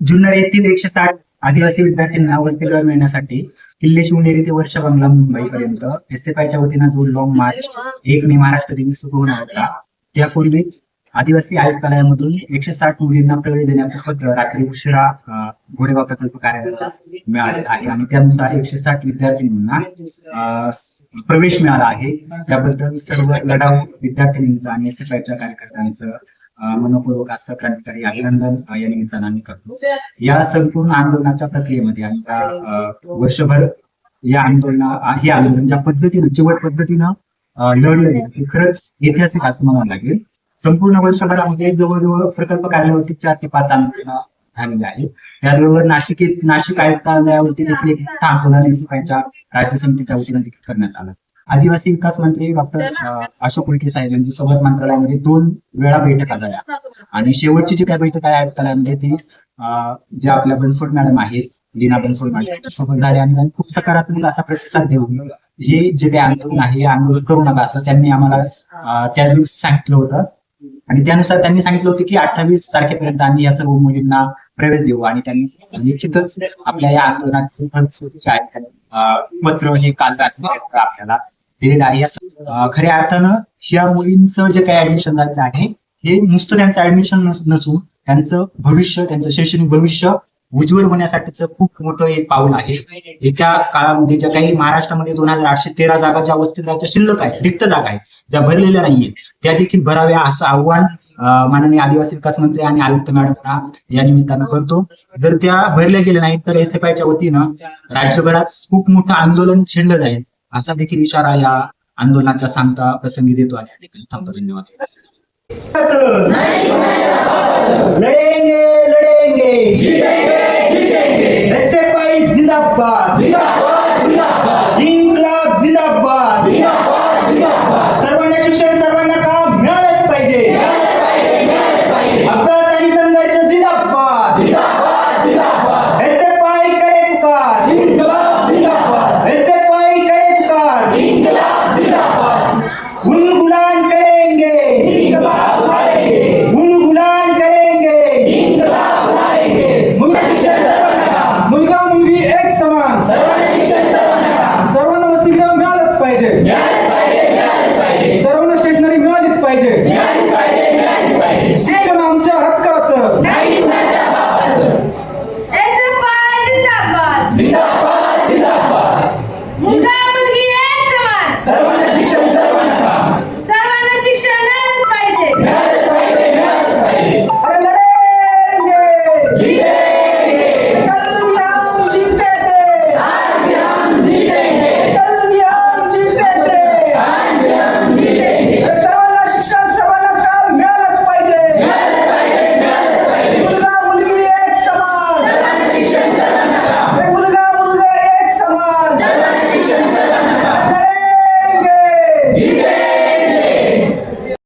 जुन्नर येथील एकशे साठ आदिवासी विद्यार्थ्यांना वसतिगृह मिळण्यासाठी किल्ले शिवनेरी ते वर्ष बंगला मुंबई पर्यंत एस एफ आयच्या वतीनं जो लॉंग मार्च एक मे महाराष्ट्र दिन सुरू होणार होता. त्यापूर्वीच आदिवासी आयुक्तालयामधून एकशे साठ मुलींना प्रवेश देण्याचं पत्र रात्री उशिरा घोडेगाव प्रकल्प कार्यालयाला मिळाले आहे. आणि त्यानुसार एकशे साठ विद्यार्थिनींना प्रवेश मिळाला आहे. त्याबद्दल सर्व लढाऊ विद्यार्थिनींचं आणि एस एफ आयच्या कार्यकर्त्यांचं मनपूर्वक असं अभिनंदन या निमित्तानं आम्ही करतो. या संपूर्ण आंदोलनाच्या प्रक्रियेमध्ये आणि त्या, वर्षभर या आंदोलना हे आंदोलन ज्या पद्धतीनं चिवट पद्धतीनं लढलं गेलं. हे खरंच ऐतिहासिक असं म्हणावं लागेल. संपूर्ण वर्षभरामध्ये जवळजवळ प्रकल्प कार्यावरती चार ते पाच आंदोलन झालेली आहेत. त्याचबरोबर नाशिक नाशिक आयुक्तालयावरती देखील एक आंदोलन राज्य समितीच्या वतीनं देखील करण्यात आलं. आदिवासी विकास मंत्री डॉक्टर अशोक उईके साहेब यांच्या सोबत मंत्रालयामध्ये दोन वेळा बैठका झाल्या आणि शेवटची जी काय बैठक आहे आयुक्तालयामध्ये ती ज्या आपल्या बनसोड मॅडम आहेत लीना बनसोड मॅडम यांच्यासोबत झाली आणि त्यांनी खूप सकारात्मक असा प्रतिसाद देऊन हे जे काही आंदोलन आहे हे आंदोलन करू नका असं त्यांनी आम्हाला अं, त्याच दिवशी सांगितलं होतं. आणि त्यानुसार त्यांनी सांगितलं होतं की अठ्ठावीस तारखेपर्यंत आम्ही या सर्व मुलींना प्रवेश देऊ आणि त्यांनी निश्चितच आपल्या या आंदोलनात पत्र हे काल रात्री आपल्याला दिलेलं आहे खऱ्या अर्थानं ह्या मुलींचं जे काही ऍडमिशन झालेलं आहे हे नुसतं त्यांचं ऍडमिशन नसून त्यांचं भविष्य त्यांचं शैक्षणिक भविष्य उज्ज्वल होण्यासाठीचं खूप मोठं एक पाऊल आहे. येत्या काळामध्ये ज्या काही महाराष्ट्रामध्ये दोन हजार आठशे तेरा जागा ज्या वस्तीगृहाच्या शिल्लक आहेत रिक्त जागा आहेत ज्या भरलेल्या नाहीये त्या देखील भराव्या असं आव्हान माननीय आदिवासी विकास मंत्री आणि आयुक्त मॅडमना या निमित्तानं करतो. जर त्या भरल्या गेल्या नाहीत तर एस एफ आयच्या वतीनं राज्यभरात खूप मोठं आंदोलन छेडलं जाईल. असा देखील इशारा या आंदोलनाच्या सांगता प्रसंगी देतो आणि या ठिकाणी थांबतो धन्यवाद. सर्वांना शिक्षण सर्वांना.